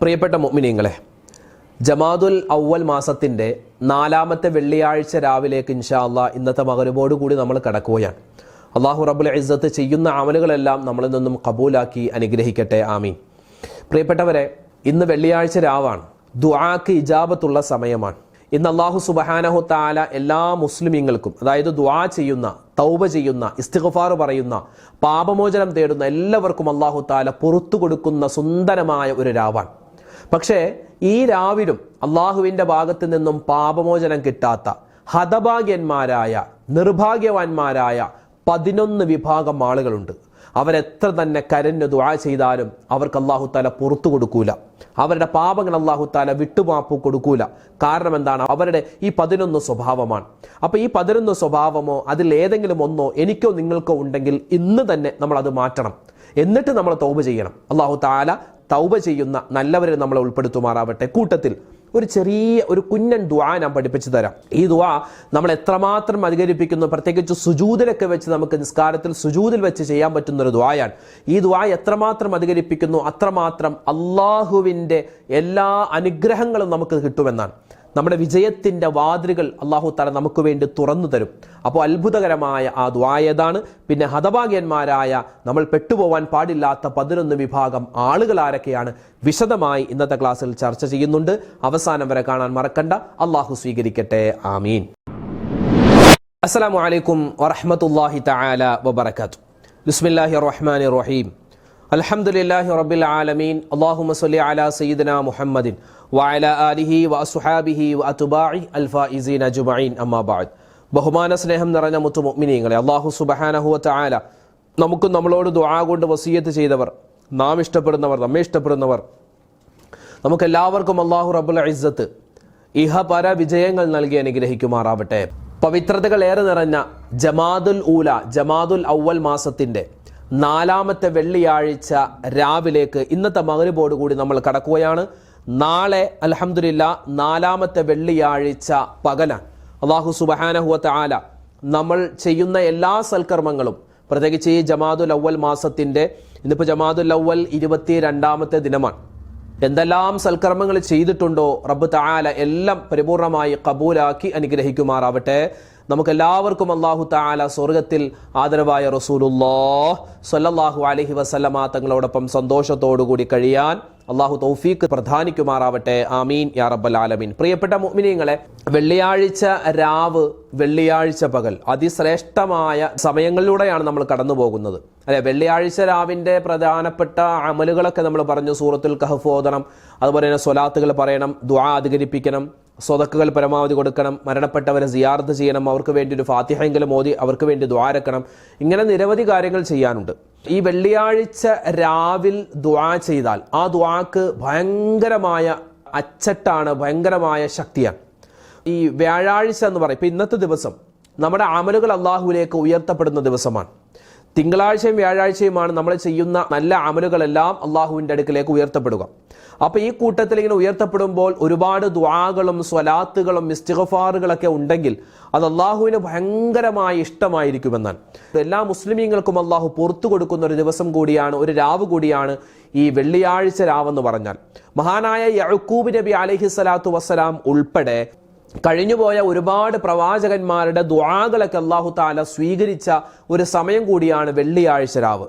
പ്രിയപ്പെട്ട മുഅ്മിനീങ്ങളെ ജമാതുൽ ഔവൽ മാസത്തിന്റെ നാലാമത്തെ വെള്ളിയാഴ്ച രാവിലേക്ക് അല്ലാ ഇന്നത്തെ മകരുബോട് കൂടി നമ്മൾ കടക്കുകയാണ്. അള്ളാഹു റബുൽ ഇസ്സത്ത് ചെയ്യുന്ന അമലുകളെല്ലാം നമ്മളിൽ നിന്നും കബൂലാക്കി അനുഗ്രഹിക്കട്ടെ ആമീൻ. പ്രിയപ്പെട്ടവരെ ഇന്ന് വെള്ളിയാഴ്ച രാവാണ്. ദുആക്ക് ഇജാബത്തുള്ള സമയമാണ്. ഇന്ന് അള്ളാഹു സുബഹാനഹു താല എല്ലാ മുസ്ലിമീങ്ങൾക്കും അതായത് ദുആ ചെയ്യുന്ന തൗബ ചെയ്യുന്ന ഇസ്തിഗ്ഫാർ പറയുന്ന പാപമോചനം തേടുന്ന എല്ലാവർക്കും അള്ളാഹു താല പുറത്തു കൊടുക്കുന്ന സുന്ദരമായ ഒരു രാവാണ്. പക്ഷേ ഈ രാവിലും അള്ളാഹുവിന്റെ ഭാഗത്ത് നിന്നും പാപമോചനം കിട്ടാത്ത ഹതഭാഗ്യന്മാരായ നിർഭാഗ്യവാന്മാരായ പതിനൊന്ന് വിഭാഗം ആളുകളുണ്ട്. അവരെത്ര തന്നെ കരഞ്ഞു ദുആ ചെയ്താലും അവർക്ക് അള്ളാഹു താല പുറത്തു കൊടുക്കൂല. അവരുടെ പാപങ്ങൾ അള്ളാഹു താല വിട്ടുമാപ്പ് കൊടുക്കൂല. കാരണം എന്താണ്? അവരുടെ ഈ പതിനൊന്ന് സ്വഭാവമാണ്. അപ്പൊ ഈ പതിനൊന്ന് സ്വഭാവമോ അതിൽ ഏതെങ്കിലും ഒന്നോ എനിക്കോ നിങ്ങൾക്കോ ഉണ്ടെങ്കിൽ ഇന്ന് തന്നെ നമ്മൾ അത് മാറ്റണം. എന്നിട്ട് നമ്മൾ തോപ് ചെയ്യണം. അള്ളാഹു താല തൗബ ചെയ്യുന്ന നല്ലവരെ നമ്മളെ ഉൾപ്പെടുത്തുമാറാവട്ടെ. കൂട്ടത്തിൽ ഒരു ചെറിയ ഒരു കുഞ്ഞൻ ദുആ ഞാൻ പഠിപ്പിച്ചു തരാം. ഈ ദുആ നമ്മൾ എത്രമാത്രം അധികരിപ്പിക്കുന്നു പ്രത്യേകിച്ച് സുജൂതിലൊക്കെ വെച്ച് നമുക്ക് നിസ്കാരത്തിൽ സുജൂതിൽ വെച്ച് ചെയ്യാൻ പറ്റുന്ന ഒരു ദുആയാണ്. ഈ ദുആ എത്രമാത്രം അധികരിപ്പിക്കുന്നു അത്രമാത്രം അള്ളാഹുവിന്റെ എല്ലാ അനുഗ്രഹങ്ങളും നമുക്ക് കിട്ടുമെന്നാണ്. നമ്മുടെ വിജയത്തിന്റെ വാതിലുകൾ അള്ളാഹു തല നമുക്ക് വേണ്ടി തുറന്നു തരും. അപ്പോൾ അത്ഭുതകരമായ ആ ദ്വായതാണ് പിന്നെ ഹതഭാഗ്യന്മാരായ നമ്മൾ പെട്ടുപോവാൻ പാടില്ലാത്ത പതിനൊന്ന് വിഭാഗം ആളുകൾ ആരൊക്കെയാണ്? വിശദമായി ഇന്നത്തെ ക്ലാസ്സിൽ ചർച്ച ചെയ്യുന്നുണ്ട്. അവസാനം വരെ കാണാൻ മറക്കണ്ട. അള്ളാഹു സ്വീകരിക്കട്ടെ. ആമീൻ. അസ്സലാമു അലൈക്കും വറഹ്മത്തുള്ളാഹി തആല ബിസ്മില്ലാഹി റഹ്മാൻ റഹീം. അലഹമുല്ലാഹി റബ്ബിൽ ആലമീൻ. അല്ലാഹുമ്മ മസ്ലി അലാ സയ്യിദിനാ മുഹമ്മദിൻ വഅല ആലിഹി വഅസ്ഹാബിഹി വഅത്ബാഇ അൽ ഫായിസീന അജ്മഈൻ അമ്മാ ബഅദ് ബഹുമാന സ്നേഹം നിറഞ്ഞ മുത്തു മുഅ്മിനീങ്ങളെ അല്ലാഹു സുബ്ഹാനഹു വ തആല നമുക്ക് നമ്മളോട് ദുആ കൊണ്ട് വസീയത്ത് ചെയ്തവർ നാം ഇഷ്ടപ്പെടുന്നവർ നമ്മെ ഇഷ്ടപ്പെടുന്നവർ നമുക്കെല്ലാവർക്കും അള്ളാഹു റബ്ബുൽ ഇസ്സത്ത് ഇഹപര വിജയങ്ങൾ നൽകി അനുഗ്രഹിക്കുമാറാവട്ടെ. പവിത്രതകൾ ഏറെ നിറഞ്ഞ ജമാദുൽ ഊല ജമാദുൽ ഔവൽ മാസത്തിന്റെ നാലാമത്തെ വെള്ളിയാഴ്ച രാവിലേക്ക് ഇന്നത്തെ മകരുബോട് കൂടി നമ്മൾ കടക്കുകയാണ്. നാളെ അലഹമില്ല നാലാമത്തെ വെള്ളിയാഴ്ച പകലാണ്. അള്ളാഹു സുബഹാനഹുവത്ത ആല നമ്മൾ ചെയ്യുന്ന എല്ലാ സൽക്കർമ്മങ്ങളും പ്രത്യേകിച്ച് ഈ ജമാദുൽ അവൽ മാസത്തിന്റെ ഇന്നിപ്പോൾ ജമാദുൽ അവൽ ഇരുപത്തി രണ്ടാമത്തെ ദിനമാണ്. എന്തെല്ലാം സൽക്കർമ്മങ്ങൾ ചെയ്തിട്ടുണ്ടോ റബ്ബ് താല എല്ലാം പരിപൂർണമായി കബൂലാക്കി അനുഗ്രഹിക്കുമാറാവട്ടെ. നമുക്കെല്ലാവർക്കും അള്ളാഹു താല സ്വർഗത്തിൽ ആദരവായ റസൂലുല്ലാ സ്വല്ലല്ലാഹു അലഹി വസല്ലമ തങ്ങളോടൊപ്പം സന്തോഷത്തോടുകൂടി കഴിയാൻ അള്ളാഹു തൗഫീഖ് പ്രധാനിക്കുമാറാവട്ടെ. ആമീൻ. യാ റബ്ബൽ ആലമീൻ. പ്രിയപ്പെട്ട മുഅ്മിനീങ്ങളെ വെള്ളിയാഴ്ച രാവ് വെള്ളിയാഴ്ച പകൽ അതിശ്രേഷ്ഠമായ സമയങ്ങളിലൂടെയാണ് നമ്മൾ കടന്നു പോകുന്നത് അല്ലെ വെള്ളിയാഴ്ച രാവിന്റെ പ്രധാനപ്പെട്ട അമലുകളൊക്കെ നമ്മൾ പറഞ്ഞു സൂറത്തുൽ കഹഫ് ഓതണം. അതുപോലെ തന്നെ സ്വലാത്തുകൾ പറയണം ദ്വാ അധികരിപ്പിക്കണം സ്വതക്കുകൾ പരമാവധി കൊടുക്കണം മരണപ്പെട്ടവരെ സിയാർത്ത് ചെയ്യണം അവർക്ക് വേണ്ടി ഒരു ഫാത്തിഹെങ്കിലും മോദി അവർക്ക് വേണ്ടി ദ്വാരക്കണം ഇങ്ങനെ നിരവധി കാര്യങ്ങൾ ചെയ്യാനുണ്ട്. ഈ വെള്ളിയാഴ്ച രാവിൽ ദ്വാ ചെയ്താൽ ആ ദ്വാക്ക് ഭയങ്കരമായ അച്ചട്ടാണ് ഭയങ്കരമായ ശക്തിയാണ്. ഈ വ്യാഴാഴ്ച എന്ന് പറയും. ഇപ്പം ഇന്നത്തെ ദിവസം നമ്മുടെ അമലുകൾ അള്ളാഹുവിലേക്ക് ഉയർത്തപ്പെടുന്ന ദിവസമാണ്. തിങ്കളാഴ്ചയും വ്യാഴാഴ്ചയുമാണ് നമ്മൾ ചെയ്യുന്ന നല്ല അമലുകളെല്ലാം അള്ളാഹുവിന്റെ അടുക്കിലേക്ക് ഉയർത്തപ്പെടുക. അപ്പൊ ഈ കൂട്ടത്തിൽ ഇങ്ങനെ ഉയർത്തപ്പെടുമ്പോൾ ഒരുപാട് ദ്വാകളും സ്വലാത്തുകളും മിസ്റ്റിഗഫാറുകളൊക്കെ ഉണ്ടെങ്കിൽ അത് അള്ളാഹുവിന് ഭയങ്കരമായി ഇഷ്ടമായിരിക്കുമെന്നാണ്. എല്ലാ മുസ്ലിമീങ്ങൾക്കും അള്ളാഹു പുറത്തു കൊടുക്കുന്ന ഒരു ദിവസം കൂടിയാണ് ഒരു രാവ് കൂടിയാണ് ഈ വെള്ളിയാഴ്ച രാവെന്ന് പറഞ്ഞാൽ. മഹാനായ യഴക്കൂബ് നബി അലഹി സ്വലാത്തു വസ്സലാം ഉൾപ്പെടെ കഴിഞ്ഞുപോയ ഒരുപാട് പ്രവാചകന്മാരുടെ ദ്വാകളൊക്കെ അള്ളാഹു താല സ്വീകരിച്ച ഒരു സമയം കൂടിയാണ് വെള്ളിയാഴ്ച രാവ്.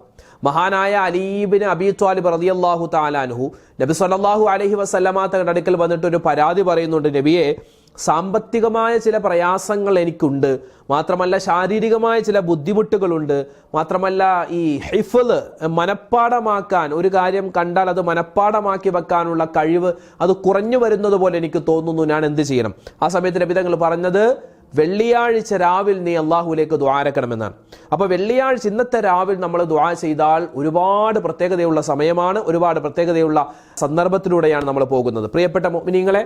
മഹാനായ അലീബിന് അബി ത്വാലിബ് റളിയല്ലാഹു താലാൻഹു നബി സല്ലാഹു അലഹി വസല്ലമ തങ്ങളുടെ അടുക്കൽ വന്നിട്ട് ഒരു പരാതി പറയുന്നുണ്ട് നബിയെ സാമ്പത്തികമായ ചില പ്രയാസങ്ങൾ എനിക്കുണ്ട്. മാത്രമല്ല ശാരീരികമായ ചില ബുദ്ധിമുട്ടുകളുണ്ട്. മാത്രമല്ല ഈ ഹിഫൽ മനപ്പാടമാക്കാൻ ഒരു കാര്യം കണ്ടാൽ അത് മനപ്പാടമാക്കി വെക്കാനുള്ള കഴിവ് അത് കുറഞ്ഞു വരുന്നത് പോലെ എനിക്ക് തോന്നുന്നു ഞാൻ എന്ത് ചെയ്യണം. ആ സമയത്ത് രബിതങ്ങൾ പറഞ്ഞത് വെള്ളിയാഴ്ച രാവിൽ നീ അള്ളാഹുലേക്ക് ദ്വാരക്കണമെന്നാണ് അപ്പോൾ വെള്ളിയാഴ്ച ഇന്നത്തെ രാവിൽ നമ്മൾ ദ്വാ ചെയ്താൽ ഒരുപാട് പ്രത്യേകതയുള്ള സമയമാണ് ഒരുപാട് പ്രത്യേകതയുള്ള സന്ദർഭത്തിലൂടെയാണ് നമ്മൾ പോകുന്നത്. പ്രിയപ്പെട്ട മുഅ്മിനീങ്ങളെ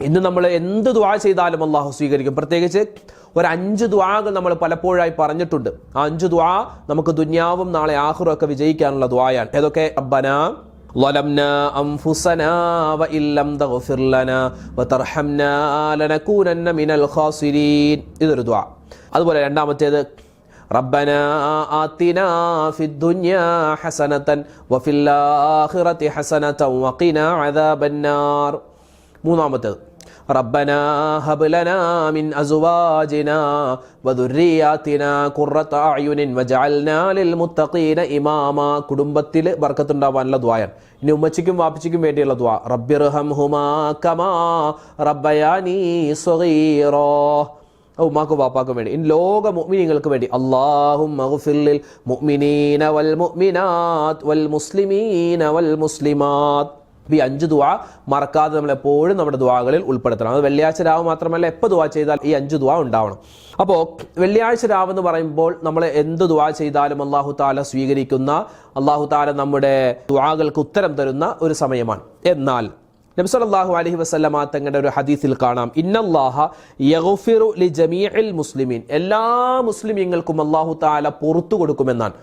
ഇന്ന് നമ്മൾ എന്ത് ദ്വാ ചെയ്താലും അള്ളാഹു സ്വീകരിക്കും പ്രത്യേകിച്ച് ഒരു അഞ്ച് ദ്വാകൾ നമ്മൾ പലപ്പോഴായി പറഞ്ഞിട്ടുണ്ട് ആ അഞ്ച് ദ്വാ നമുക്ക് ദുന്യാവും നാളെ ആഹുറും ഒക്കെ വിജയിക്കാനുള്ള ദ്വായാണ് ഏതൊക്കെ റബ്ബന ظلمنا أنفسنا وإن لم تغفر لنا وترحمنا لنكونن من الخاسرين ഇതൊരു ദ്വാ അതുപോലെ രണ്ടാമത്തേത് റബ്ബന ആത്തിന ഫിദ്ദുനിയാ ഹസനതൻ വഫിൽ ആഖിറതി ഹസനതൻ വഖിന അദാബന്നാർ മൂന്നാമത്തേത് ربنا هب لنا من أزواجنا وذرياتنا قرة أعين وجعلنا للمتقين إماما കുടുംബത്തിൽ ബർക്കത്തുണ്ടാവാനുള്ള ദ്വായാണ് ഇനി ഉമ്മച്ചിക്കും വാപ്പച്ചിക്കും വേണ്ടിയുള്ള ദ്വാ റബ്ബിർഹം ഹുമാ കമാ റബ്ബയാനി സ്വഗീറോ ഉമ്മാക്കും വാപ്പാക്കും വേണ്ടി ഇനി ലോക മുഅ്മിനീങ്ങൾക്ക് വേണ്ടി അല്ലാഹും മഗ്ഫിറിൽ മുഅ്മിനീന വൽ മുഅ്മിനാത്ത് വൽ മുസ്ലിമീന വൽ മുസ്ലിമാത്ത് ഈ അഞ്ച് ദുവ മറക്കാതെ നമ്മൾ എപ്പോഴും നമ്മുടെ ദുവാകളിൽ ഉൾപ്പെടുത്തണം. അത് വെള്ളിയാഴ്ച രാവ് മാത്രമല്ല എപ്പോൾ ദ്വാ ചെയ്താൽ ഈ അഞ്ച് ദുവ ഉണ്ടാവണം. അപ്പോൾ വെള്ളിയാഴ്ച രാവ് എന്ന് പറയുമ്പോൾ നമ്മൾ എന്ത് ദുവ ചെയ്താലും അള്ളാഹു താല സ്വീകരിക്കുന്ന അള്ളാഹു താല നമ്മുടെ ദുവാകൾക്ക് ഉത്തരം തരുന്ന ഒരു സമയമാണ്. എന്നാൽ നബ്സല്ലാഹു അലഹി വസ്ലമ തങ്ങളുടെ ഒരു ഹദീസിൽ കാണാം. ഇന്നല്ലാഹ യഗ്ഫിറു ലി ജമീഇൽ മുസ്ലിമീൻ. എല്ലാ മുസ്ലിമീങ്ങൾക്കും അള്ളാഹു താല പുറത്തു കൊടുക്കുമെന്നാണ്.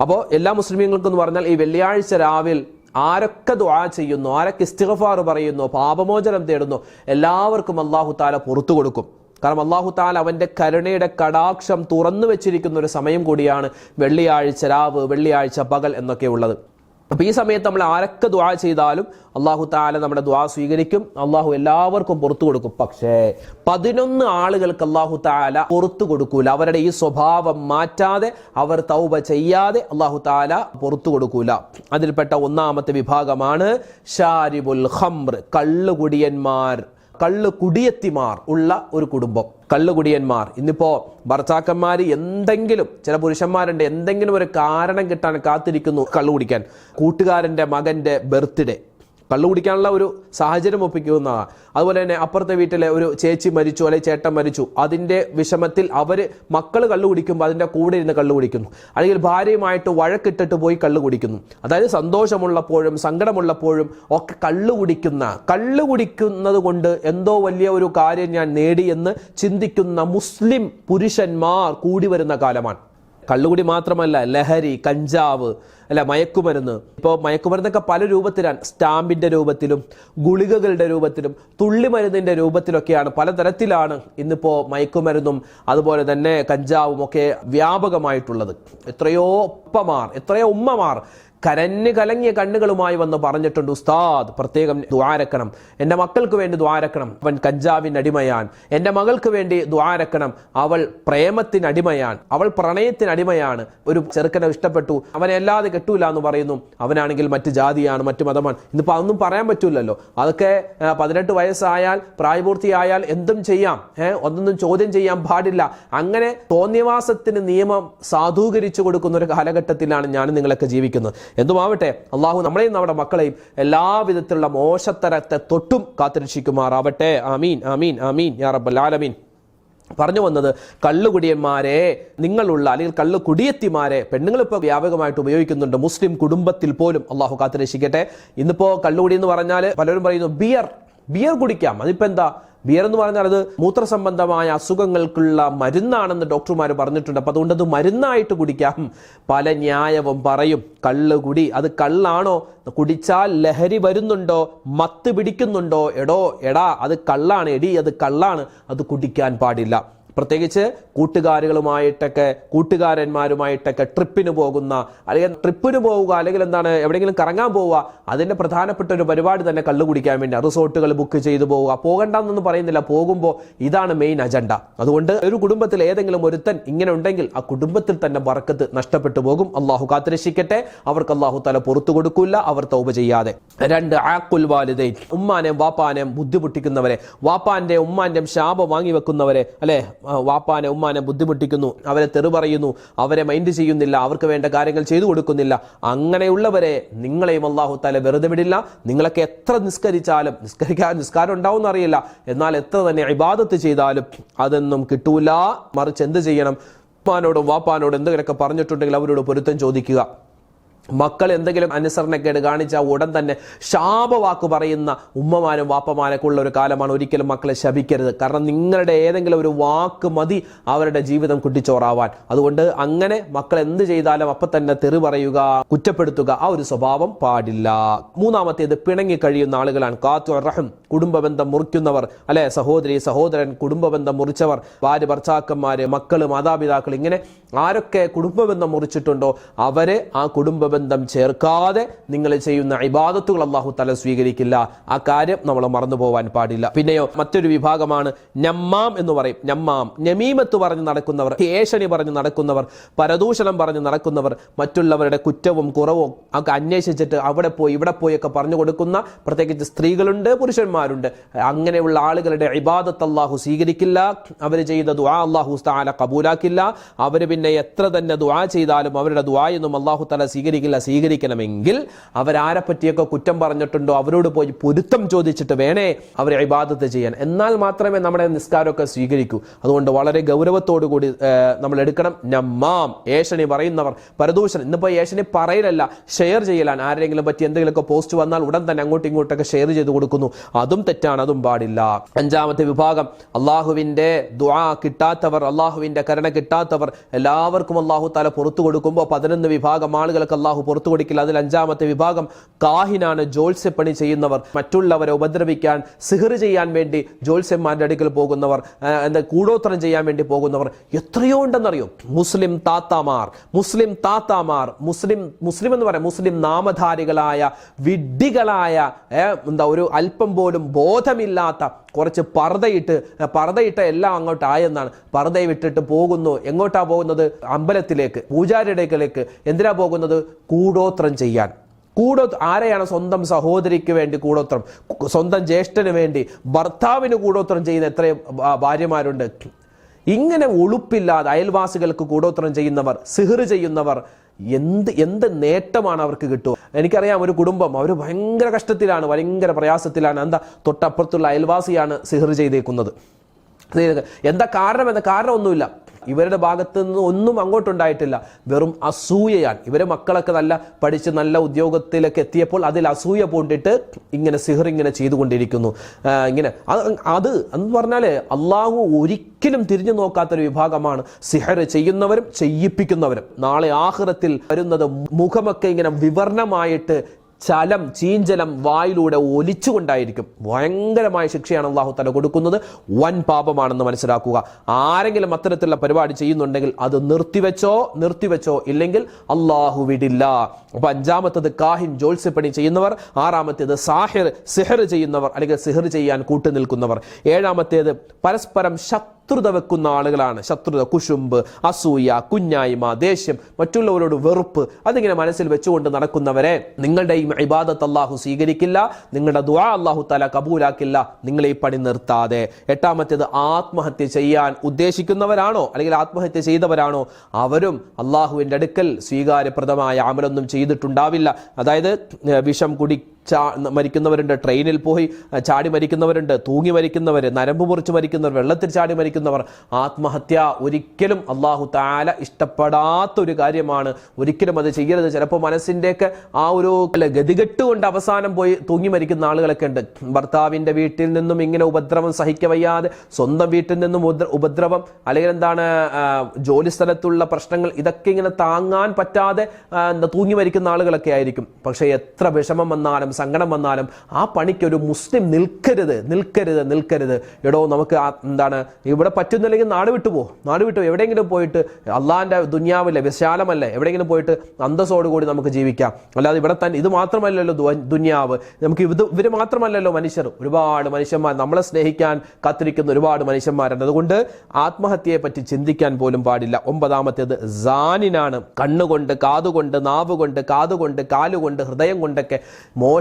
അപ്പോൾ എല്ലാ മുസ്ലിമീങ്ങൾക്കും എന്ന് പറഞ്ഞാൽ ഈ വെള്ളിയാഴ്ച രാവിൽ ആരൊക്കെ ദുആ ചെയ്യുന്നു ആരൊക്കെ ഇസ്തിഗ്ഫാർ പറയുന്നു പാപമോചനം തേടുന്നു എല്ലാവർക്കും അള്ളാഹു താല പുറത്തു കൊടുക്കും. കാരണം അള്ളാഹു താല അവന്റെ കരുണയുടെ കടാക്ഷം തുറന്നു വെച്ചിരിക്കുന്ന ഒരു സമയം കൂടിയാണ് വെള്ളിയാഴ്ച രാവ് വെള്ളിയാഴ്ച പകൽ എന്നൊക്കെ ഉള്ളത് അപ്പോൾ ഈ സമയത്ത് നമ്മൾ ആരൊക്കെ ദ്വാ ചെയ്താലും അള്ളാഹു താല നമ്മുടെ ദ്വാ സ്വീകരിക്കും. അള്ളാഹു എല്ലാവർക്കും പുറത്തു കൊടുക്കും. പക്ഷേ പതിനൊന്ന് ആളുകൾക്ക് അള്ളാഹു താല പുറത്തു കൊടുക്കൂല. അവരുടെ ഈ സ്വഭാവം മാറ്റാതെ അവർ തൗബ ചെയ്യാതെ അള്ളാഹു താല പുറത്തു കൊടുക്കൂല. അതിൽപ്പെട്ട ഒന്നാമത്തെ വിഭാഗമാണ് ഷാരിബുൽ ഖംർ കള്ളുകുടിയന്മാർ. കള്ള് കുടിയെത്തിമാർ ഉള്ള ഒരു കുടുംബം. കള്ളുകുടിയന്മാർ. ഇന്നിപ്പോ ഭർത്താക്കന്മാർ എന്തെങ്കിലും ചില പുരുഷന്മാരുണ്ട് എന്തെങ്കിലും ഒരു കാരണം കിട്ടാൻ കാത്തിരിക്കുന്നു കള്ളു കുടിക്കാൻ കൂട്ടുകാരന്റെ മകന്റെ ബർത്ത്ഡേ. കള്ളു കുടിക്കാനുള്ള ഒരു സാഹചര്യം ഒപ്പിക്കുന്നതാണ് അതുപോലെ തന്നെ അപ്പുറത്തെ വീട്ടിലെ ഒരു ചേച്ചി മരിച്ചു അല്ലെങ്കിൽ ചേട്ടൻ മരിച്ചു. അതിന്റെ വിഷമത്തിൽ അവർ മക്കൾ കള്ളു കുടിക്കുമ്പോൾ അതിന്റെ കൂടെ ഇരുന്ന് കള്ളു കുടിക്കുന്നു. അല്ലെങ്കിൽ ഭാര്യയുമായിട്ട് വഴക്കിട്ടിട്ട് പോയി കള്ളു കുടിക്കുന്നു. അതായത് സന്തോഷമുള്ളപ്പോഴും സങ്കടമുള്ളപ്പോഴും ഒക്കെ കള്ളു കുടിക്കുന്ന കള്ളു കുടിക്കുന്നത് കൊണ്ട് എന്തോ വലിയ ഒരു കാര്യം ഞാൻ നേടി എന്ന് ചിന്തിക്കുന്ന മുസ്ലിം പുരുഷന്മാർ കൂടി വരുന്ന കാലമാണ്. കള്ളുകുടി മാത്രമല്ല ലഹരി കഞ്ചാവ് അല്ല മയക്കുമരുന്ന്. ഇപ്പോൾ മയക്കുമരുന്നൊക്കെ പല രൂപത്തിലാണ്. സ്റ്റാമ്പിന്റെ രൂപത്തിലും ഗുളികകളുടെ രൂപത്തിലും തുള്ളിമരുന്നിന്റെ രൂപത്തിലൊക്കെയാണ് പലതരത്തിലാണ് ഇന്നിപ്പോൾ മയക്കുമരുന്നും അതുപോലെ തന്നെ കഞ്ചാവും ഒക്കെ വ്യാപകമായിട്ടുള്ളത്. എത്രയോ ഉപ്പമാർ എത്രയോ ഉമ്മമാർ കരഞ്ഞ് കലങ്ങിയ കണ്ണുകളുമായി വന്ന് പറഞ്ഞിട്ടുണ്ട് ഉസ്താദ് പ്രത്യേകം ദ്വാരക്കണം എന്റെ മക്കൾക്ക് വേണ്ടി ദ്വാരക്കണം അവൻ കഞ്ചാവിന് അടിമയാൻ. എന്റെ മകൾക്ക് വേണ്ടി ദ്വാരക്കണം അവൾ പ്രേമത്തിന് അടിമയാണ് അവൾ പ്രണയത്തിന് അടിമയാണ്. ഒരു ചെറുക്കനെ ഇഷ്ടപ്പെട്ടു. അവനെ അല്ലാതെ കെട്ടൂല എന്ന് പറയുന്നു. അവനാണെങ്കിൽ മറ്റ് ജാതിയാണ് മറ്റു മതമാണ്. ഇന്നിപ്പോൾ അതൊന്നും പറയാൻ പറ്റൂലല്ലോ. അതൊക്കെ പതിനെട്ട് വയസ്സായാൽ പ്രായപൂർത്തിയായാൽ എന്തും ചെയ്യാം. ഏഹ് ഒന്നൊന്നും ചോദ്യം ചെയ്യാൻ പാടില്ല. അങ്ങനെ തോന്നിയവാസത്തിന് നിയമം സാധൂകരിച്ചു കൊടുക്കുന്ന ഒരു കാലഘട്ടത്തിലാണ് ഞാൻ നിങ്ങളൊക്കെ ജീവിക്കുന്നത്. എന്തുമാവട്ടെ അള്ളാഹു നമ്മളെയും നമ്മുടെ മക്കളെയും എല്ലാവിധത്തിലുള്ള മോശത്തരത്തെ തൊട്ടും കാത്തിരക്ഷിക്കുമാറാവട്ടെ. ആമീൻ ആമീൻ ആമീൻ. യാ റബ്ബൽ ആലമീൻ. പറഞ്ഞു വന്നത് കള്ളുകുടിയന്മാരെ നിങ്ങളുള്ള അല്ലെങ്കിൽ കള്ളു കുടിയത്തിമാരെ പെണ്ണുങ്ങൾ ഇപ്പോൾ വ്യാപകമായിട്ട് ഉപയോഗിക്കുന്നുണ്ട്. മുസ്ലിം കുടുംബത്തിൽ പോലും അള്ളാഹു കാത്തിരക്ഷിക്കട്ടെ. ഇന്നിപ്പോ കള്ളുകുടി എന്ന് പറഞ്ഞാൽ പലരും പറയുന്നു ബിയർ ബിയർ കുടിക്കാം. അതിപ്പോ എന്താ? ബിയർ എന്ന് പറഞ്ഞാൽ അത് മൂത്ര സംബന്ധമായ അസുഖങ്ങൾക്കുള്ള മരുന്നാണെന്ന് ഡോക്ടർമാർ പറഞ്ഞിട്ടുണ്ട്. അപ്പൊ അതുകൊണ്ട് അത് മരുന്നായിട്ട് കുടിക്കാം. പല ന്യായവും പറയും. കള്ള് കുടി. അത് കള്ളാണോ? കുടിച്ചാൽ ലഹരി വരുന്നുണ്ടോ? മത്ത് പിടിക്കുന്നുണ്ടോ? എടോ എടാ അത് കള്ളാണ് എടി അത് കള്ളാണ്. അത് കുടിക്കാൻ പാടില്ല. പ്രത്യേകിച്ച് കൂട്ടുകാരുകളുമായിട്ടൊക്കെ കൂട്ടുകാരന്മാരുമായിട്ടൊക്കെ ട്രിപ്പിന് പോകുന്ന അല്ലെങ്കിൽ ട്രിപ്പിന് പോവുക അല്ലെങ്കിൽ എന്താണ് എവിടെയെങ്കിലും കറങ്ങാൻ പോവുക അതിന്റെ പ്രധാനപ്പെട്ട ഒരു പരിപാടി തന്നെ കള്ളു കുടിക്കാൻ വേണ്ടി റിസോർട്ടുകൾ ബുക്ക് ചെയ്തു പോവുക. പോകണ്ടെന്നൊന്നും പറയുന്നില്ല. പോകുമ്പോൾ ഇതാണ് മെയിൻ അജണ്ട. അതുകൊണ്ട് ഒരു കുടുംബത്തിൽ ഏതെങ്കിലും ഒരുത്തൻ ഇങ്ങനെ ഉണ്ടെങ്കിൽ ആ കുടുംബത്തിൽ തന്നെ വറക്കത്ത് നഷ്ടപ്പെട്ടു പോകും. അള്ളാഹു കാത്തിരക്ഷിക്കട്ടെ. അവർക്ക് അള്ളാഹു തല പുറത്തു കൊടുക്കില്ല അവർ തൗപ ചെയ്യാതെ. രണ്ട് ആക്കുൽ വാലിദൈൻ ഉമ്മാനെയും വാപ്പാനെയും ബുദ്ധിമുട്ടിക്കുന്നവരെ വാപ്പാന്റെ ഉമ്മാന്റെയും ശാപം വാങ്ങി വെക്കുന്നവരെ അല്ലെ? വാപ്പാനെ ഉമ്മാനെ ബുദ്ധിമുട്ടിക്കുന്നു അവരെ തെറി പറയുന്നു അവരെ മൈൻഡ് ചെയ്യുന്നില്ല അവർക്ക് വേണ്ട കാര്യങ്ങൾ ചെയ്തു കൊടുക്കുന്നില്ല. അങ്ങനെയുള്ളവരെ നിങ്ങളെയും അള്ളാഹു തല വെറുതെ വിടില്ല. നിങ്ങളൊക്കെ എത്ര നിസ്കരിച്ചാലും നിസ്കരിക്കാൻ നിസ്കാരം ഉണ്ടാവും അറിയില്ല. എന്നാൽ എത്ര തന്നെ ഇബാദത്ത് ചെയ്താലും അതൊന്നും കിട്ടൂല. മറിച്ച് എന്ത് ചെയ്യണം? ഉപ്പാനോടും വാപ്പാനോടും എന്തെങ്കിലുമൊക്കെ പറഞ്ഞിട്ടുണ്ടെങ്കിൽ അവരോട് പൊരുത്തം ചോദിക്കുക. മക്കൾ എന്തെങ്കിലും അനുസരണക്കേട് കാണിച്ചാൽ ഉടൻ തന്നെ ശാപവാക്ക് പറയുന്ന ഉമ്മമാരും വാപ്പമാരൊക്കെ ഉള്ള ഒരു കാലമാണ് ഒരിക്കലും മക്കളെ ശപിക്കരുത്. കാരണം നിങ്ങളുടെ ഏതെങ്കിലും ഒരു വാക്ക് മതി അവരുടെ ജീവിതം കുട്ടിച്ചോറാവാൻ. അതുകൊണ്ട് അങ്ങനെ മക്കൾ എന്ത് ചെയ്താലും അപ്പം തന്നെ തെറി പറയുക കുറ്റപ്പെടുത്തുക ആ ഒരു സ്വഭാവം പാടില്ല. മൂന്നാമത്തേത് പിണങ്ങി കഴിയുന്ന ആളുകളാണ്. കാത്തു റഹം കുടുംബബന്ധം മുറിക്കുന്നവർ അല്ലെ? സഹോദരി സഹോദരൻ കുടുംബബന്ധം മുറിച്ചവർ ഭാര്യ ഭർത്താക്കന്മാര് മക്കൾ മാതാപിതാക്കൾ ഇങ്ങനെ ആരൊക്കെ കുടുംബബന്ധം മുറിച്ചിട്ടുണ്ടോ അവരെ ആ കുടുംബബന്ധം ചേർക്കാതെ നിങ്ങൾ ചെയ്യുന്ന ഇബാദത്തുകൾ അള്ളാഹു തല സ്വീകരിക്കില്ല. ആ കാര്യം നമ്മൾ മറന്നു പോവാൻ പാടില്ല. പിന്നെയോ മറ്റൊരു വിഭാഗമാണ് ഞമ്മാം എന്ന് പറയും. ഞമ്മാം. നമീമത്ത് പറഞ്ഞ് നടക്കുന്നവർ ഏഷണി പറഞ്ഞ് നടക്കുന്നവർ പരദൂഷണം പറഞ്ഞ് നടക്കുന്നവർ മറ്റുള്ളവരുടെ കുറ്റവും കുറവും ഒക്കെ അന്വേഷിച്ചിട്ട് അവിടെ പോയി ഇവിടെ പോയി ഒക്കെ പറഞ്ഞു കൊടുക്കുന്ന പ്രത്യേകിച്ച് സ്ത്രീകളുണ്ട് പുരുഷന്മാരുണ്ട്. അങ്ങനെയുള്ള ആളുകളുടെ ഇബാദത്ത് അള്ളാഹു സ്വീകരിക്കില്ല. അവർ ചെയ്ത ദുആ അള്ളാഹു താല കബൂലാക്കില്ല. അവർ പിന്നെ എത്ര തന്നെ ദുആ ചെയ്താലും അവരുടെ ദുആയൊന്നും അള്ളാഹു തല സ്വീകരിക്കില്ല സ്വീകരിക്കണമെങ്കിൽ അവരാരെ പറ്റിയൊക്കെ കുറ്റം പറഞ്ഞിട്ടുണ്ടോ അവരോട് പോയി പൊരുത്തം ചോദിച്ചിട്ട് വേണേ അവരെ ഇബാദത്ത് ചെയ്യാൻ. എന്നാൽ മാത്രമേ നമ്മുടെ നിസ്കാരമൊക്കെ സ്വീകരിക്കൂ. അതുകൊണ്ട് വളരെ ഗൗരവത്തോടു കൂടി നമ്മൾ എടുക്കണം. നമ്മാം. ഏഷണി പറയുന്നവർ പരദൂഷണം ഇന്നിപ്പോൾ ഏഷണി പറയലല്ല ഷെയർ ചെയ്യലാണ്. ആരെങ്കിലും പറ്റി എന്തെങ്കിലുമൊക്കെ പോസ്റ്റ് വന്നാൽ ഉടൻ തന്നെ അങ്ങോട്ടും ഇങ്ങോട്ടൊക്കെ ഷെയർ ചെയ്ത് കൊടുക്കുന്നു. അതും തെറ്റാണ് അതും പാടില്ല. അഞ്ചാമത്തെ വിഭാഗം അള്ളാഹുവിന്റെ ദുആ കിട്ടാത്തവർ അള്ളാഹുവിന്റെ കരുണ കിട്ടാത്തവർ എല്ലാവർക്കും അള്ളാഹു താല പുറത്തു കൊടുക്കുമ്പോൾ പതിനൊന്ന് വിഭാഗം ആളുകൾക്ക് അള്ളാഹു പുറത്തു കൊടുക്കില്ല. അതിൽ അഞ്ചാമത്തെ വിഭാഗം കാഹിനാണ് ജോത്സ്യപ്പണി ചെയ്യുന്നവർ. മറ്റുള്ളവരെ ഉപദ്രവിക്കാൻ സിഹർ ചെയ്യാൻ വേണ്ടി ജോത്സ്യന്മാരുടെ അടുക്കൽ പോകുന്നവർ എന്താ കൂടോത്രം ചെയ്യാൻ വേണ്ടി പോകുന്നവർ. എത്രയോ ഉണ്ടെന്നറിയോ? മുസ്ലിം താത്താമാർ മുസ്ലിം താത്താമാർ മുസ്ലിം മുസ്ലിം എന്ന് പറയാം മുസ്ലിം നാമധാരികളായ വിഡ്ഢികളായ എന്താ ഒരു അല്പം പോലും ബോധമില്ലാത്ത കുറച്ച് പർദ്ദയിട്ട് ഏ, പർദ്ദയിട്ട എല്ലാം അങ്ങോട്ട് ആയെന്നാണ്. പർദ്ദ വിട്ടിട്ട് പോകുന്നു. എങ്ങോട്ടാ പോകുന്നത്? അമ്പലത്തിലേക്ക് പൂജാരിടേക്കിലേക്ക്. എന്തിനാ പോകുന്നത്? കൂടോത്രം ചെയ്യാൻ. കൂടോ ആരെയാണ് സ്വന്തം സഹോദരിക്ക് വേണ്ടി കൂടോത്രം? സ്വന്തം ജ്യേഷ്ഠന് വേണ്ടി ഭർത്താവിന് കൂടോത്രം ചെയ്യുന്ന എത്രയും ഭാര്യമാരുണ്ട്. ഇങ്ങനെ ഒളുപ്പില്ലാതെ അയൽവാസികൾക്ക് കൂടോത്രം ചെയ്യുന്നവർ സിഹർ ചെയ്യുന്നവർ എന്ത് എന്ത് നേട്ടമാണ് അവർക്ക് കിട്ടുക? എനിക്കറിയാം ഒരു കുടുംബം അവർ ഭയങ്കര കഷ്ടത്തിലാണ് ഭയങ്കര പ്രയാസത്തിലാണ് എന്താ തൊട്ടപ്പുറത്തുള്ള അയൽവാസിയാണ് സിഹർ ചെയ്തേക്കുന്നത്. എന്താ കാരണം എന്താ കാരണമൊന്നുമില്ല. ഇവരുടെ ഭാഗത്ത് നിന്ന് ഒന്നും അങ്ങോട്ടുണ്ടായിട്ടില്ല. വെറും അസൂയയാണ്. ഇവരെ മക്കളൊക്കെ നല്ല പഠിച്ച് നല്ല ഉദ്യോഗത്തിലൊക്കെ എത്തിയപ്പോൾ അതിൽ അസൂയ പൂണ്ടിട്ട് ഇങ്ങനെ സിഹർ ഇങ്ങനെ ചെയ്തുകൊണ്ടിരിക്കുന്നു. ഇങ്ങനെ. അത് എന്ന് പറഞ്ഞാൽ അള്ളാഹു ഒരിക്കലും തിരിഞ്ഞു നോക്കാത്തൊരു വിഭാഗമാണ്. സിഹർ ചെയ്യുന്നവരും ചെയ്യിപ്പിക്കുന്നവരും. നാളെ ആഹ്റത്തിൽ വരുന്നത് മുഖമൊക്കെ ഇങ്ങനെ വിവർണമായിട്ട് ചലം ചീഞ്ചലം വായിലൂടെ ഒലിച്ചുകൊണ്ടായിരിക്കും. ഭയങ്കരമായ ശിക്ഷയാണ് അള്ളാഹു തല കൊടുക്കുന്നത്. വൻ പാപമാണെന്ന് മനസ്സിലാക്കുക. ആരെങ്കിലും അത്തരത്തിലുള്ള പരിപാടി ചെയ്യുന്നുണ്ടെങ്കിൽ അത് നിർത്തിവെച്ചോ നിർത്തിവെച്ചോ ഇല്ലെങ്കിൽ അള്ളാഹു വിടില്ല. അപ്പൊ അഞ്ചാമത്തത് കാഹിൻ ജോത്സ്യപ്പണി ചെയ്യുന്നവർ ആറാമത്തേത് സാഹിർ സിഹർ ചെയ്യുന്നവർ അല്ലെങ്കിൽ സിഹർ ചെയ്യാൻ കൂട്ടുനിൽക്കുന്നവർ. ഏഴാമത്തേത് പരസ്പരം ശത്രുത വെക്കുന്ന ആളുകളാണ്. ശത്രുത കുശുമ്പ് അസൂയ കുഞ്ഞായ്മ ദേഷ്യം മറ്റുള്ളവരോട് വെറുപ്പ് അതിങ്ങനെ മനസ്സിൽ വെച്ചുകൊണ്ട് നടക്കുന്നവരെ നിങ്ങളുടെ ഈ ഇബാദത്ത് അള്ളാഹു സ്വീകരിക്കില്ല നിങ്ങളുടെ ദുആ അള്ളാഹു തല കബൂലാക്കില്ല നിങ്ങളെ ഈ പണി നിർത്താതെ. എട്ടാമത്തേത് ആത്മഹത്യ ചെയ്യാൻ ഉദ്ദേശിക്കുന്നവരാണോ അല്ലെങ്കിൽ ആത്മഹത്യ ചെയ്തവരാണോ? അവരും അള്ളാഹുവിന്റെ അടുക്കൽ സ്വീകാര്യപ്രദമായ അമലൊന്നും ചെയ്തിട്ടുണ്ടാവില്ല. അതായത് വിഷം കുടി ചാ മരിക്കുന്നവരുണ്ട്. ട്രെയിനിൽ പോയി ചാടി മരിക്കുന്നവരുണ്ട്. തൂങ്ങി മരിക്കുന്നവർ നരമ്പ് മുറിച്ച് മരിക്കുന്നവർ വെള്ളത്തിൽ ചാടി മരിക്കുന്നവർ. ആത്മഹത്യ ഒരിക്കലും അള്ളാഹു താല ഇഷ്ടപ്പെടാത്ത ഒരു കാര്യമാണ്. ഒരിക്കലും അത് ചെയ്യരുത്. ചിലപ്പോൾ മനസ്സിന്റെയൊക്കെ ആ ഒരു ഗതികെട്ട് കൊണ്ട് അവസാനം പോയി തൂങ്ങി മരിക്കുന്ന ആളുകളൊക്കെ ഉണ്ട്. ഭർത്താവിന്റെ വീട്ടിൽ നിന്നും ഇങ്ങനെ ഉപദ്രവം സഹിക്കവയ്യാതെ സ്വന്തം വീട്ടിൽ നിന്നും ഉപദ്ര- ഉപദ്രവം അല്ലെങ്കിൽ എന്താണ് ജോലി സ്ഥലത്തുള്ള പ്രശ്നങ്ങൾ ഇതൊക്കെ ഇങ്ങനെ താങ്ങാൻ പറ്റാതെ തൂങ്ങി മരിക്കുന്ന ആളുകളൊക്കെ ആയിരിക്കും. പക്ഷേ എത്ര വിഷമം വന്നാലും സങ്കടം വന്നാലും ആ പണിക്കൊരു മുസ്ലിം നിൽക്കരുത് നിൽക്കരുത് നിൽക്കരുത്. എടോ നമുക്ക് എന്താണ് ഇവിടെ പറ്റുന്നില്ലെങ്കിൽ നാട് വിട്ടു പോ നാട് വിട്ടു എവിടെയെങ്കിലും പോയിട്ട് അള്ളാഹിന്റെ ദുന്യാവില്ലേ വിശാലമല്ലേ? എവിടെയെങ്കിലും പോയിട്ട് അന്തസ്സോടുകൂടി നമുക്ക് ജീവിക്കാം. അല്ലാതെ ഇവിടെ തന്നെ ഇത് മാത്രമല്ലല്ലോ ദുന്യാവ്. നമുക്ക് ഇത് ഇവർ മാത്രമല്ലല്ലോ മനുഷ്യർ. ഒരുപാട് മനുഷ്യന്മാർ നമ്മളെ സ്നേഹിക്കാൻ കാത്തിരിക്കുന്ന ഒരുപാട് മനുഷ്യന്മാരുണ്ട്. അതുകൊണ്ട് ആത്മഹത്യയെ പറ്റി ചിന്തിക്കാൻ പോലും പാടില്ല. ഒമ്പതാമത്തേത് ജാനിനാണ് കണ്ണുകൊണ്ട് കാതുകൊണ്ട് നാവുകൊണ്ട് കാതുകൊണ്ട് കാലുകൊണ്ട് ഹൃദയം കൊണ്ടൊക്കെ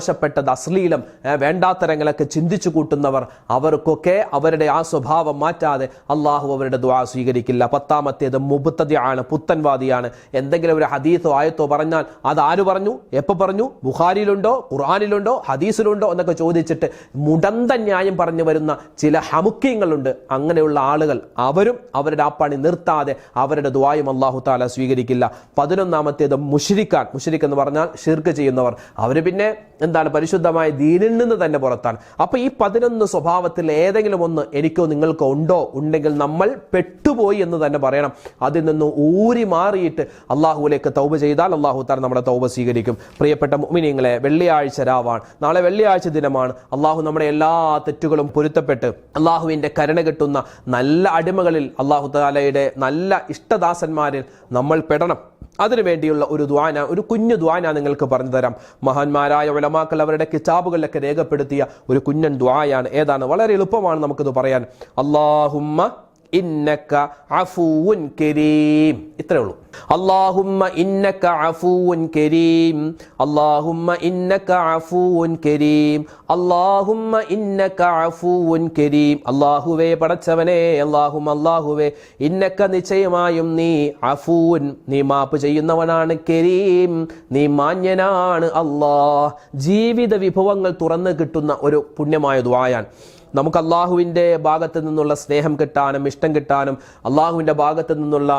മോശപ്പെട്ടത് അശ്ലീലം വേണ്ടാത്തരങ്ങളൊക്കെ ചിന്തിച്ചു കൂട്ടുന്നവർ അവർക്കൊക്കെ അവരുടെ ആ സ്വഭാവം മാറ്റാതെ അള്ളാഹു അവരുടെ ദ്വാ സ്വീകരിക്കില്ല. പത്താമത്തേത് മുബത്തതിയാണ് പുത്തൻവാദിയാണ്. എന്തെങ്കിലും ഒരു ഹദീസോ ആയത്തോ പറഞ്ഞാൽ അത് ആര് പറഞ്ഞു? എപ്പോൾ പറഞ്ഞു? ബുഖാരിയിലുണ്ടോ? ഖുർആാനിലുണ്ടോ? ഹദീസിലുണ്ടോ? എന്നൊക്കെ ചോദിച്ചിട്ട് മുടന്ത ന്യായം പറഞ്ഞു വരുന്ന ചില ഹമുക്കിയങ്ങളുണ്ട് അങ്ങനെയുള്ള ആളുകൾ അവരും അവരുടെ ആ പണി നിർത്താതെ അവരുടെ ദ്വായും അള്ളാഹു താല സ്വീകരിക്കില്ല. പതിനൊന്നാമത്തേത് മുഷിരിക്കാൻ മുഷിരിക്ക് എന്ന് പറഞ്ഞാൽ ഷിർക്ക് ചെയ്യുന്നവർ. അവർ പിന്നെ എന്താണ്? പരിശുദ്ധമായ ദീനിൽ നിന്ന് തന്നെ പുറത്താണ്. അപ്പൊ ഈ പതിനൊന്ന് സ്വഭാവത്തിൽ ഏതെങ്കിലും ഒന്ന് എനിക്കോ നിങ്ങൾക്കോ ഉണ്ടോ? ഉണ്ടെങ്കിൽ നമ്മൾ പെട്ടുപോയി എന്ന് തന്നെ പറയണം. അതിൽ നിന്ന് ഊരി മാറിയിട്ട് അള്ളാഹുവിലേക്ക് തൗബ ചെയ്താൽ അള്ളാഹു താൻ നമ്മുടെ തൗബ സ്വീകരിക്കും. പ്രിയപ്പെട്ട മുമിനിങ്ങളെ വെള്ളിയാഴ്ച രാവാണ്. നാളെ വെള്ളിയാഴ്ച ദിനമാണ്. അള്ളാഹു നമ്മുടെ എല്ലാ തെറ്റുകളും പൊരുത്തപ്പെട്ട് അള്ളാഹുവിന്റെ കരുണ കിട്ടുന്ന നല്ല അടിമകളിൽ അള്ളാഹു താലയുടെ നല്ല ഇഷ്ടദാസന്മാരിൽ നമ്മൾ പെടണം. അതിനുവേണ്ടിയുള്ള ഒരു ദ്വാന ഒരു കുഞ്ഞു ദ്വാന നിങ്ങൾക്ക് പറഞ്ഞു തരാം. മഹാന്മാരായ ഉലമാക്കൾ അവരുടെ കിതാബുകളിലൊക്കെ രേഖപ്പെടുത്തിയ ഒരു കുഞ്ഞൻ ദ്വായാണ്. ഏതാണ്? വളരെ എളുപ്പമാണ് നമുക്കിത് പറയാൻ. അള്ളാഹുമ്മ ഇന്നക അഫൂൻ കരീം. ഇത്രേ ഉള്ളൂ. അള്ളാഹുമ്മ ഇന്നക്ക അഫൂൻ കരീം. അള്ളാഹുമ്മ ഇന്നക്ക അഫൂൻ കരീം. അള്ളാഹുമ്മ ഇന്നക്ക അഫൂൻ കരീം. അള്ളാഹുവേ പടച്ചവനെ അള്ളാഹും അള്ളാഹുവേ ഇന്നക്ക നിശ്ചയമായും നീ അഫൂൻ നീ മാപ്പ് ചെയ്യുന്നവനാണ് കരീം. നീ മാന്യനാണ് അള്ളാഹ് ജീവിത വിഭവങ്ങൾ തുറന്നു കിട്ടുന്ന ഒരു പുണ്യമായ ദ്വായാണ് നമുക്ക് അള്ളാഹുവിന്റെ ഭാഗത്ത് നിന്നുള്ള സ്നേഹം കിട്ടാനും ഇഷ്ടം കിട്ടാനും അള്ളാഹുവിന്റെ ഭാഗത്ത് നിന്നുള്ള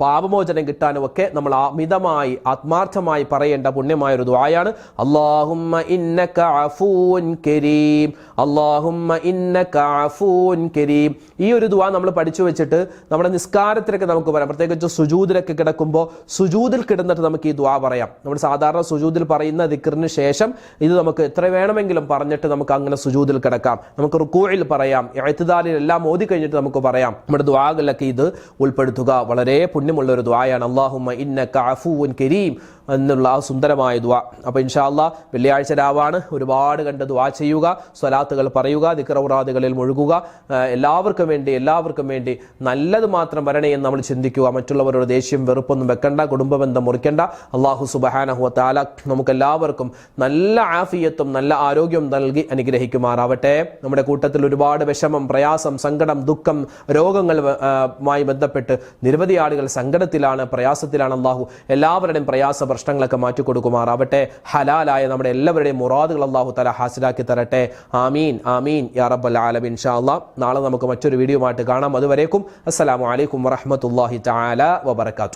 പാപമോചനം കിട്ടാനും ഒക്കെ നമ്മൾ അമിതമായി ആത്മാർത്ഥമായി പറയേണ്ട പുണ്യമായ ഒരു ദ്വായാണ് അള്ളാഹുമ്മ ഇന്നക അഫൂൻ കരീം. ഇന്നക അഫൂൻ കരീം. ഈ ഒരു ദ്വാ നമ്മൾ പഠിച്ചു വെച്ചിട്ട് നമ്മുടെ നിസ്കാരത്തിലൊക്കെ നമുക്ക് പറയാം. പ്രത്യേകിച്ച് സുജൂദിലൊക്കെ കിടക്കുമ്പോൾ സുജൂദിൽ കിടന്നിട്ട് നമുക്ക് ഈ ദ്വാ പറയാം. നമ്മൾ സാധാരണ സുജൂദിൽ പറയുന്ന ദിക്കറിന് ശേഷം ഇത് നമുക്ക് എത്ര വേണമെങ്കിലും പറഞ്ഞിട്ട് നമുക്ക് അങ്ങനെ സുജൂദിൽ കിടക്കാം. നമുക്ക് റുക്കൂയിൽ പറയാം. എഴുത്തുദാലിൽ എല്ലാം ഓതി കഴിഞ്ഞിട്ട് നമുക്ക് പറയാം. നമ്മുടെ ദ്വാകളിലൊക്കെ ഇത് ഉൾപ്പെടുത്തുക വളരെ പുണ്യമുള്ള ഒരു ദ്വായാണ് അള്ളാഹുമ്മ ഇന്നക അഫൂൻ കരീം എന്നുള്ള ആ സുന്ദരമായ ദ്വാ അപ്പോൾ ഇൻഷാ അല്ലാ വെള്ളിയാഴ്ച രാവാണ്. ഒരുപാട് കണ്ട് ദ്വാ ചെയ്യുക സ്വലാത്തുകൾ പറയുക ദിക്റൗറാദുകളിൽ മുഴുകുക. എല്ലാവർക്കും വേണ്ടി എല്ലാവർക്കും വേണ്ടി നല്ലത് മാത്രം വരണേ എന്ന് നമ്മൾ ചിന്തിക്കുക. മറ്റുള്ളവരുടെ ദേഷ്യം വെറുപ്പൊന്നും വെക്കണ്ട കുടുംബബന്ധം മുറിക്കണ്ട. അള്ളാഹു താല തആല നമുക്കെല്ലാവർക്കും നല്ല ആഫിയത്തും നല്ല ആരോഗ്യവും നൽകി അനുഗ്രഹിക്കുമാറാവട്ടെ. നമ്മുടെ കൂട്ടത്തിൽ ഒരുപാട് വിഷമം പ്രയാസം സങ്കടം ദുഃഖം രോഗങ്ങൾ മായി ബന്ധപ്പെട്ട് നിരവധി ആളുകൾ സങ്കടത്തിലാണ് പ്രയാസത്തിലാണ്. അള്ളാഹു എല്ലാവരുടെയും പ്രയാസ പ്രശ്നങ്ങളൊക്കെ മാറ്റിക്കൊടുക്കുമാറാവട്ടെ ഹലാലായ നമ്മുടെ എല്ലാവരുടെയും മുറാദുകൾ അള്ളാഹു തല ഹാസിലാക്കി തരട്ടെ. ആമീൻ ആമീൻ യാ റബ്ബൽ ആലമീൻ. അല്ലാ നാളെ നമുക്ക് മറ്റൊരു വീഡിയോ ആയിട്ട് കാണാം. അതുവരേക്കും അസ്സലാമു അലൈക്കും വറഹ്മത്തുള്ളാഹി തആല വബറകാതുഹു.